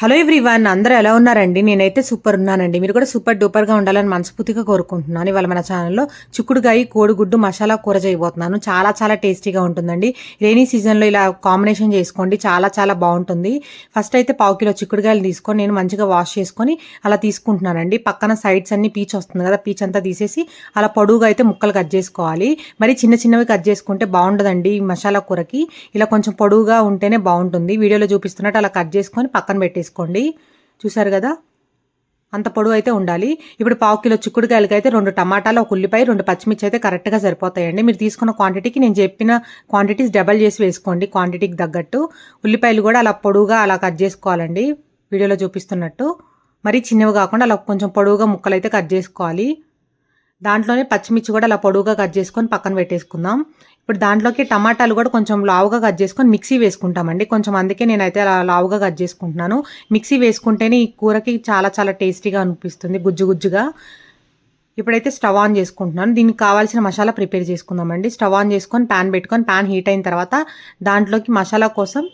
Hello everyone అందరూ ఎలా ఉన్నారండి? నేనైతే సూపర్ ఉన్నానండి. మీరు కూడా సూపర్ డూపర్గా ఉండాలని మనస్ఫూర్తిగా కోరుకుంటున్నాను. ఇవాళ మన ఛానల్లో చిక్కుడుగాయ కోడిగుడ్డు మసాలా కూర చేయబోతున్నాను. చాలా చాలా టేస్టీగా ఉంటుందండి. రైనీ సీజన్లో ఇలా కాంబినేషన్ చేసుకోండి. చాలా చాలా బాగుంటుంది. ఫస్ట్ అయితే పావు కిలో చిక్కుడుగాయలు తీసుకొని నేను మంచిగా వాష్ చేసుకొని అలా తీసుకుంటున్నానండి. పక్కన సైడ్స్ అన్ని పీచ్ వస్తుంది కదా పీచ్ అంతా తీసేసి అలా పొడుగుగా అయితే ముక్కలు కట్ చేసుకోవాలి. మరి చిన్న చిన్నవి కట్ చేసుకుంటే బాగుండదండి ఈ మసాలా కూరకి. ఇలా కొంచెం పొడుగుగా ఉంటేనే బాగుంటుంది. వీడియోలో చూపిస్తున్నట్టు అలా కట్ చేసుకొని పక్కన పెట్టేసి వేసుకోండి. చూసారు కదా? అంత పొడవు అయితే ఉండాలి. ఇప్పుడు పావు కిలో చిక్కుడుకాయలకి అయితే రెండు టమాటాలు ఒక ఉల్లిపాయ రెండు పచ్చిమిర్చి అయితే కరెక్ట్గా సరిపోతాయండి. మీరు తీసుకున్న క్వాంటిటీకి నేను చెప్పిన క్వాంటిటీస్ డబల్ చేసి వేసుకోండి క్వాంటిటీకి తగ్గట్టు. ఉల్లిపాయలు కూడా అలా పొడవుగా అలా కట్ చేసుకోవాలండి. వీడియోలో చూపిస్తున్నట్టు. మరీ చిన్నవి కాకుండా అలా కొంచెం పొడవుగా ముక్కలు అయితే కట్ చేసుకోవాలి. దాంట్లోనే పచ్చిమిర్చి కూడా అలా పొడవుగా కట్ చేసుకొని పక్కన పెట్టేసుకుందాం. ఇప్పుడు దాంట్లోకి టమాటాలు కూడా కొంచెం లావుగా కట్ చేసుకొని మిక్సీ వేసుకుంటామండి. కొంచెం అందుకే నేనైతే అలా లావుగా కట్ చేసుకుంటున్నాను. మిక్సీ వేసుకుంటేనే ఈ కూరకి చాలా చాలా టేస్టీగా అనిపిస్తుంది గుజ్జు గుజ్జుగా. ఇప్పుడైతే స్టవ్ ఆన్ చేసుకుంటున్నాను. దీనికి కావాల్సిన మసాలా ప్రిపేర్ చేసుకుందామండి. స్టవ్ ఆన్ చేసుకొని ప్యాన్ పెట్టుకొని ప్యాన్ హీట్ అయిన తర్వాత దాంట్లోకి మసాలా కోసం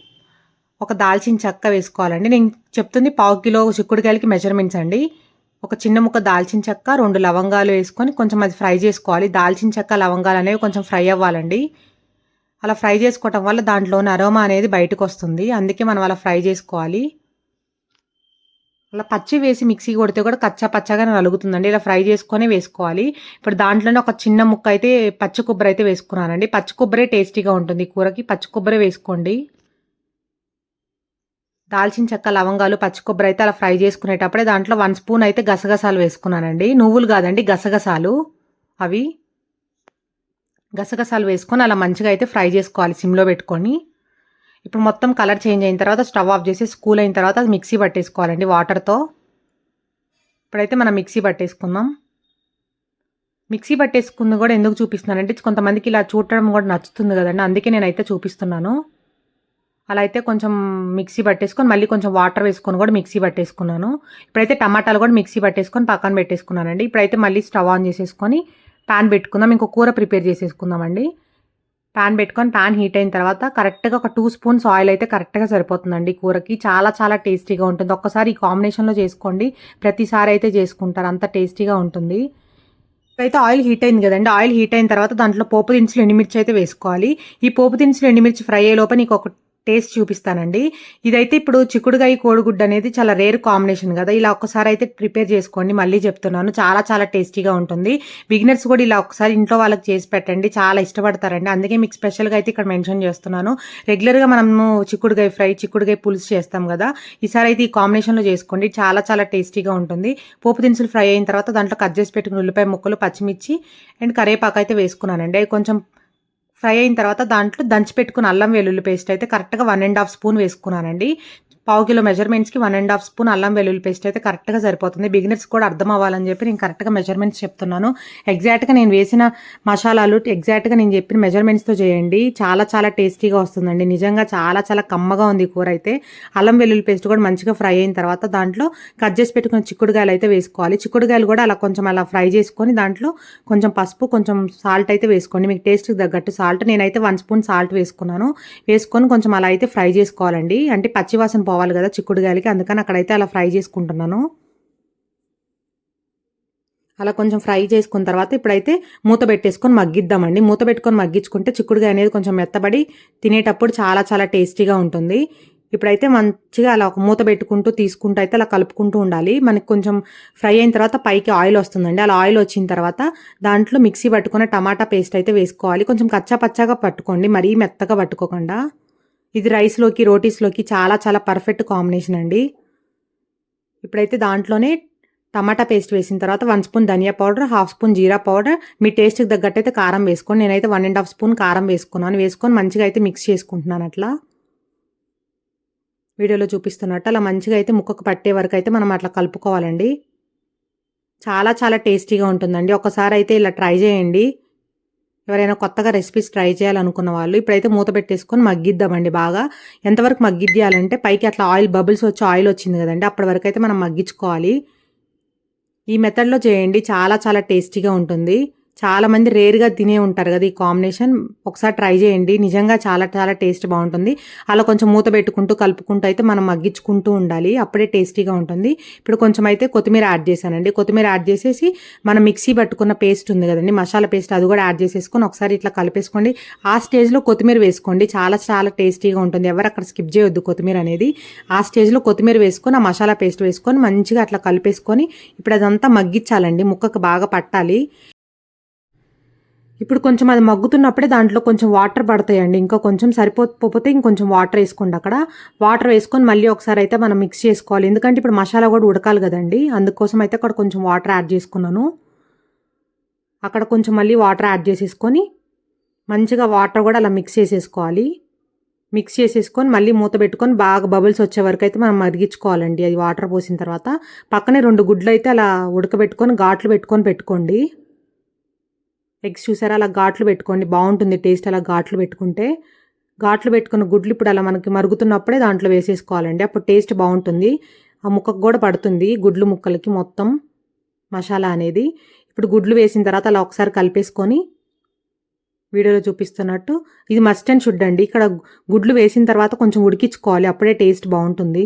ఒక దాల్చిన చెక్క వేసుకోవాలండి. నేను చెప్తుంది పావు కిలో చిక్కుడుకాయలకి మెజర్మెంట్స్ అండి. ఒక చిన్న ముక్క దాల్చిన చెక్క రెండు లవంగాలు వేసుకొని కొంచెం అది ఫ్రై చేసుకోవాలి. దాల్చిన చెక్క లవంగాలు అనేవి కొంచెం ఫ్రై అవ్వాలండి. అలా ఫ్రై చేసుకోవటం వల్ల దాంట్లోని అరోమా అనేది బయటకు వస్తుంది. అందుకే మనం అలా ఫ్రై చేసుకోవాలి. అలా పచ్చి వేసి మిక్సీ కొడితే కూడా కచ్చా పచ్చగా నలుగుతుందండి. ఇలా ఫ్రై చేసుకొని వేసుకోవాలి. ఇప్పుడు దాంట్లోనే ఒక చిన్న ముక్క అయితే పచ్చి కొబ్బరి అయితే వేసుకున్నానండి. పచ్చి కొబ్బరే టేస్టీగా ఉంటుంది కూరకి. పచ్చి కొబ్బరి వేసుకోండి. దాల్చిన చెక్క లవంగాలు పచ్చి కొబ్బరి అయితే అలా ఫ్రై చేసుకునేటప్పుడే దాంట్లో వన్ స్పూన్ అయితే గసగసాలు వేసుకున్నానండి. నువ్వులు కాదండి గసగసాలు. అవి గసగసాలు వేసుకొని అలా మంచిగా అయితే ఫ్రై చేసుకోవాలి సిమ్లో పెట్టుకొని. ఇప్పుడు మొత్తం కలర్ చేంజ్ అయిన తర్వాత స్టవ్ ఆఫ్ చేసి స్కూల్ అయిన తర్వాత అది మిక్సీ పట్టేసుకోవాలండి వాటర్తో. ఇప్పుడైతే మనం మిక్సీ పట్టేసుకుందాం. మిక్సీ పట్టేసుకుంది కూడా ఎందుకు చూపిస్తున్నానంటే కొంతమందికి ఇలా చూడటం కూడా నచ్చుతుంది కదండి అందుకే నేనైతే చూపిస్తున్నాను. అలా అయితే కొంచెం మిక్సీ పట్టేసుకొని మళ్ళీ కొంచెం వాటర్ వేసుకొని కూడా మిక్సీ పట్టేసుకున్నాను. ఇప్పుడైతే టమాటాలు కూడా మిక్సీ పట్టేసుకొని పక్కన పెట్టేసుకున్నానండి. ఇప్పుడైతే మళ్ళీ స్టవ్ ఆన్ చేసేసుకొని ప్యాన్ పెట్టుకుందాం. ఇంకో కూర ప్రిపేర్ చేసేసుకుందామండి. ప్యాన్ పెట్టుకొని ప్యాన్ హీట్ అయిన తర్వాత కరెక్ట్గా ఒక టూ స్పూన్స్ ఆయిల్ అయితే కరెక్ట్గా సరిపోతుందండి కూరకి. చాలా చాలా టేస్టీగా ఉంటుంది. ఒక్కసారి ఈ కాంబినేషన్లో చేసుకోండి. ప్రతిసారి అయితే చేసుకుంటారు. అంత టేస్టీగా ఉంటుంది. అయితే ఆయిల్ హీట్ అయింది కదండి. ఆయిల్ హీట్ అయిన తర్వాత దాంట్లో పోపు దినుసులు ఎండుమిర్చి అయితే వేసుకోవాలి. ఈ పోపు దినుసులు ఎండుమిర్చి ఫ్రై అయ్యే లోపల నీకు ఒక టేస్ట్ చూపిస్తానండి. ఇదైతే ఇప్పుడు చిక్కుడుగాయ కోడిగుడ్డు అనేది చాలా రేర్ కాంబినేషన్ కదా. ఇలా ఒక్కసారి అయితే ప్రిపేర్ చేసుకోండి. మళ్ళీ చెప్తున్నాను. చాలా చాలా టేస్టీగా ఉంటుంది. బిగినర్స్ కూడా ఇలా ఒకసారి ఇంట్లో వాళ్ళకి చేసి పెట్టండి. చాలా ఇష్టపడతారండి. అందుకే మీకు స్పెషల్గా అయితే ఇక్కడ మెన్షన్ చేస్తున్నాను. రెగ్యులర్గా మనము చిక్కుడుగాయ ఫ్రై చిక్కుడుగాయ పులుసు చేస్తాం కదా. ఈసారి అయితే ఈ కాంబినేషన్లో చేసుకోండి. చాలా చాలా టేస్టీగా ఉంటుంది. పోపు దినుసులు ఫ్రై అయిన తర్వాత దాంట్లో కట్ చేసి పెట్టుకుని ఉల్లిపాయ ముక్కలు పచ్చిమిర్చి అండ్ కరేపాకు అయితే వేసుకున్నానండి. అవి కొంచెం ఫ్రై అయిన తర్వాత దాంట్లో దంచి పెట్టుకున్న అల్లం వెల్లుల్లి పేస్ట్ అయితే కరెక్ట్గా వన్ అండ్ హాఫ్ స్పూన్ వేసుకున్నానండి. పావు కిలో మెజర్మెంట్స్కి వన్ అండ్ హాఫ్ స్పూన్ అల్లం వెల్లుల్లి పేస్ట్ అయితే కరెక్ట్గా సరిపోతుంది. బిగినర్స్ కూడా అర్థం అవ్వాలని చెప్పి నేను కరెక్ట్గా మెజర్మెంట్స్ చెప్తున్నాను. ఎగ్జాక్ట్గా నేను వేసిన మసాలాలు ఎగ్జాక్ట్గా నేను చెప్పిన మెజర్మెంట్స్తో చేయండి. చాలా చాలా టేస్టీగా వస్తుందండి. నిజంగా చాలా చాలా కమ్మగా ఉంది కూర అయితే. అల్లం వెల్లుల్లి పేస్ట్ కూడా మంచిగా ఫ్రై అయిన తర్వాత దాంట్లో కట్ చేసి పెట్టుకున్న చిక్కుడుగాయలు అయితే వేసుకోవాలి. చిక్కుడుగాయలు కూడా అలా కొంచెం అలా ఫ్రై చేసుకొని దాంట్లో కొంచెం పసుపు కొంచెం సాల్ట్ అయితే వేసుకోండి. మీకు టేస్ట్కి తగ్గట్టు సాల్ట్ నేనైతే వన్ స్పూన్ సాల్ట్ వేసుకున్నాను. వేసుకొని కొంచెం అలా అయితే ఫ్రై చేసుకోవాలండి. అంటే పచ్చివాసన పోవాలి కదా చిక్కుడుగాయలకి. అందుకని అక్కడైతే అలా ఫ్రై చేసుకుంటున్నాను. అలా కొంచెం ఫ్రై చేసుకున్న తర్వాత ఇప్పుడైతే మూత పెట్టేసుకొని మగ్గిద్దామండి. మూత పెట్టుకొని మగ్గించుకుంటే చిక్కుడుగాయ అనేది కొంచెం మెత్తబడి తినేటప్పుడు చాలా చాలా టేస్టీగా ఉంటుంది. ఇప్పుడైతే మంచిగా అలా ఒక మూత పెట్టుకుంటూ తీసుకుంటూ అయితే అలా కలుపుకుంటూ ఉండాలి. మనకి కొంచెం ఫ్రై అయిన తర్వాత పైకి ఆయిల్ వస్తుందండి. అలా ఆయిల్ వచ్చిన తర్వాత దాంట్లో మిక్సీ పట్టుకున్న టమాటా పేస్ట్ అయితే వేసుకోవాలి. కొంచెం కచ్చా పచ్చాగా పట్టుకోండి. మరీ మెత్తగా పట్టుకోకుండా. ఇది రైస్లోకి రోటీస్లోకి చాలా చాలా పర్ఫెక్ట్ కాంబినేషన్ అండి. ఇప్పుడైతే దాంట్లోనే టమాటా పేస్ట్ వేసిన తర్వాత వన్ స్పూన్ ధనియా పౌడర్ హాఫ్ స్పూన్ జీరా పౌడర్ మీ టేస్ట్కి తగ్గట్టు అయితే కారం వేసుకోండి. నేనైతే వన్ అండ్ హాఫ్ స్పూన్ కారం వేసుకున్నాను. వేసుకొని మంచిగా అయితే మిక్స్ చేసుకుంటున్నాను అట్లా. వీడియోలో చూపిస్తున్నట్టు అలా మంచిగా అయితే ముక్కకు పట్టే వరకు అయితే మనం అట్లా కలుపుకోవాలండి. చాలా చాలా టేస్టీగా ఉంటుందండి. ఒకసారి అయితే ఇలా ట్రై చేయండి. ఎవరైనా కొత్తగా రెసిపీస్ ట్రై చేయాలనుకున్న వాళ్ళు ఇప్పుడైతే మూత పెట్టేసుకొని మగ్గిద్దామండి బాగా. ఎంతవరకు మగ్గిద్దాలంటే పైకి అట్లా ఆయిల్ బబుల్స్ వచ్చి ఆయిల్ వచ్చింది కదండి అప్పటి వరకు అయితే మనం మగ్గించుకోవాలి. ఈ మెథడ్లో చేయండి చాలా చాలా టేస్టీగా ఉంటుంది. చాలా మంది రేర్గా తినే ఉంటారు కదా ఈ కాంబినేషన్ ఒకసారి ట్రై చేయండి. నిజంగా చాలా చాలా టేస్ట్ బాగుంటుంది. అలా కొంచెం మూత పెట్టుకుంటూ కలుపుకుంటూ అయితే మనం మగ్గించుకుంటూ ఉండాలి. అప్పుడే టేస్టీగా ఉంటుంది. ఇప్పుడు కొంచెం అయితే కొత్తిమీర యాడ్ చేశానండి. కొత్తిమీర యాడ్ చేసేసి మనం మిక్సీ పట్టుకున్న పేస్ట్ ఉంది కదండి మసాలా పేస్ట్ అది కూడా యాడ్ చేసేసుకొని ఒకసారి ఇట్లా కలిపేసుకోండి. ఆ స్టేజ్లో కొత్తిమీర వేసుకోండి. చాలా చాలా టేస్టీగా ఉంటుంది. ఎవరు అక్కడ స్కిప్ చేయొద్దు కొత్తిమీర అనేది. ఆ స్టేజ్లో కొత్తిమీర వేసుకొని ఆ మసాలా పేస్ట్ వేసుకొని మంచిగా అట్లా కలిపేసుకొని ఇప్పుడు అదంతా మగ్గించాలండి. ముక్కకు బాగా పట్టాలి. ఇప్పుడు కొంచెం అది మగ్గుతున్నప్పుడే దాంట్లో కొంచెం వాటర్ పడతాయండి. ఇంకా కొంచెం సరిపోకపోతే ఇంకొంచెం వాటర్ వేసుకోండి అక్కడ. వాటర్ వేసుకొని మళ్ళీ ఒకసారి అయితే మనం మిక్స్ చేసుకోవాలి. ఎందుకంటే ఇప్పుడు మసాలా కూడా ఉడకాలి కదండి. అందుకోసం అయితే అక్కడ కొంచెం వాటర్ యాడ్ చేసుకున్నాను. అక్కడ కొంచెం మళ్ళీ వాటర్ యాడ్ చేసేసుకొని మంచిగా వాటర్ కూడా అలా మిక్స్ చేసేసుకోవాలి. మిక్స్ చేసేసుకొని మళ్ళీ మూత పెట్టుకొని బాగా బబుల్స్ వచ్చే వరకు అయితే మనం మరిగించుకోవాలండి. అది వాటర్ పోసిన తర్వాత. పక్కనే రెండు గుడ్లు అయితే అలా ఉడకబెట్టుకొని ఘాట్లు పెట్టుకొని పెట్టుకోండి. ఎగ్స్ చూసారా? అలా ఘాట్లు పెట్టుకోండి. బాగుంటుంది టేస్ట్ అలా ఘాట్లు పెట్టుకుంటే. ఘాట్లు పెట్టుకున్న గుడ్లు ఇప్పుడు అలా మనకి మరుగుతున్నప్పుడే దాంట్లో వేసేసుకోవాలండి. అప్పుడు టేస్ట్ బాగుంటుంది. ఆ ముక్కకు కూడా పడుతుంది. గుడ్లు ముక్కలకి మొత్తం మసాలా అనేది. ఇప్పుడు గుడ్లు వేసిన తర్వాత అలా ఒకసారి కలిపేసుకొని వీడియోలో చూపిస్తున్నట్టు. ఇది మస్ట్ అండ్ షుడ్ అండి. ఇక్కడ గుడ్లు వేసిన తర్వాత కొంచెం ఉడికించుకోవాలి. అప్పుడే టేస్ట్ బాగుంటుంది.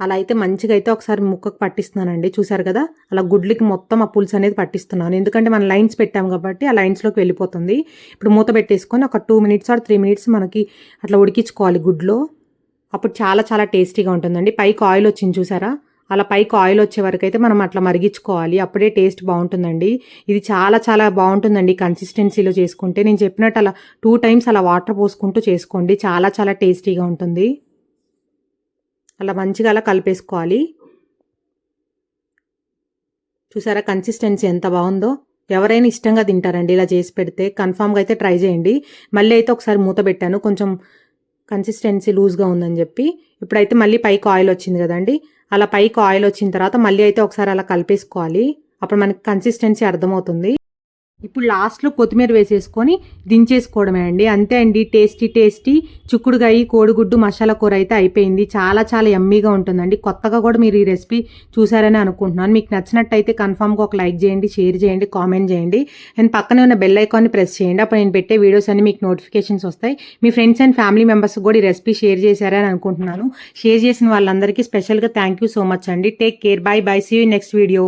అలా అయితే మంచిగా అయితే ఒకసారి ముక్కకు పట్టిస్తున్నానండి. చూసారు కదా? అలా గుడ్లకి మొత్తం ఆ పులుసు అనేది పట్టిస్తున్నాను. ఎందుకంటే మనం లైన్స్ పెట్టాం కాబట్టి ఆ లైన్స్లోకి వెళ్ళిపోతుంది. ఇప్పుడు మూత పెట్టేసుకొని ఒక two minutes or three minutes మనకి అట్లా ఉడికించుకోవాలి గుడ్లో. అప్పుడు చాలా చాలా టేస్టీగా ఉంటుందండి. పైకి ఆయిల్ వచ్చింది చూసారా? అలా పైకి ఆయిల్ వచ్చే వరకు అయితే మనం అట్లా మరిగించుకోవాలి. అప్పుడే టేస్ట్ బాగుంటుందండి. ఇది చాలా చాలా బాగుంటుందండి కన్సిస్టెన్సీలో చేసుకుంటే. నేను చెప్పినట్టు అలా టూ టైమ్స్ అలా వాటర్ పోసుకుంటూ చేసుకోండి. చాలా చాలా టేస్టీగా ఉంటుంది. అలా మంచిగా అలా కలిపేసుకోవాలి. చూసారా కన్సిస్టెన్సీ ఎంత బాగుందో? ఎవరైనా ఇష్టంగా తింటారండి ఇలా చేసి పెడితే. కన్ఫామ్గా అయితే ట్రై చేయండి. మళ్ళీ అయితే ఒకసారి మూత పెట్టాను. కొంచెం కన్సిస్టెన్సీ లూజ్గా ఉందని చెప్పి. ఇప్పుడైతే మళ్ళీ పైకి ఆయిల్ వచ్చింది కదండి. అలా పైకి ఆయిల్ వచ్చిన తర్వాత మళ్ళీ అయితే ఒకసారి అలా కలిపేసుకోవాలి. అప్పుడు మనకి కన్సిస్టెన్సీ అర్థమవుతుంది. ఇప్పుడు లాస్ట్లో కొత్తిమీర వేసేసుకొని దించేసుకోవడమే అండి. అంతే అండి. Tasty tasty. చిక్కుడుగాయ కోడిగుడ్డు మసాలా కూర అయితే అయిపోయింది. చాలా చాలా ఎమ్మీగా ఉంటుందండి. కొత్తగా కూడా మీరు ఈ రెసిపీ చూసారని అనుకుంటున్నాను. మీకు నచ్చినట్టయితే కన్ఫామ్గా ఒక లైక్ చేయండి షేర్ చేయండి కామెంట్ చేయండి. అండ్ పక్కనే ఉన్న బెల్ ఐకాన్ని ప్రెస్ చేయండి. అప్పుడు నేను పెట్టే వీడియోస్ అన్ని మీకు నోటిఫికేషన్స్ వస్తాయి. మీ ఫ్రెండ్స్ అండ్ ఫ్యామిలీ మెంబర్స్ కూడా ఈ రెసిపీ షేర్ చేశారని అనుకుంటున్నాను. షేర్ చేసిన వాళ్ళందరికీ స్పెషల్గా థ్యాంక్ యూ సో మచ్ అండి. Take care. Bye bye see you next video.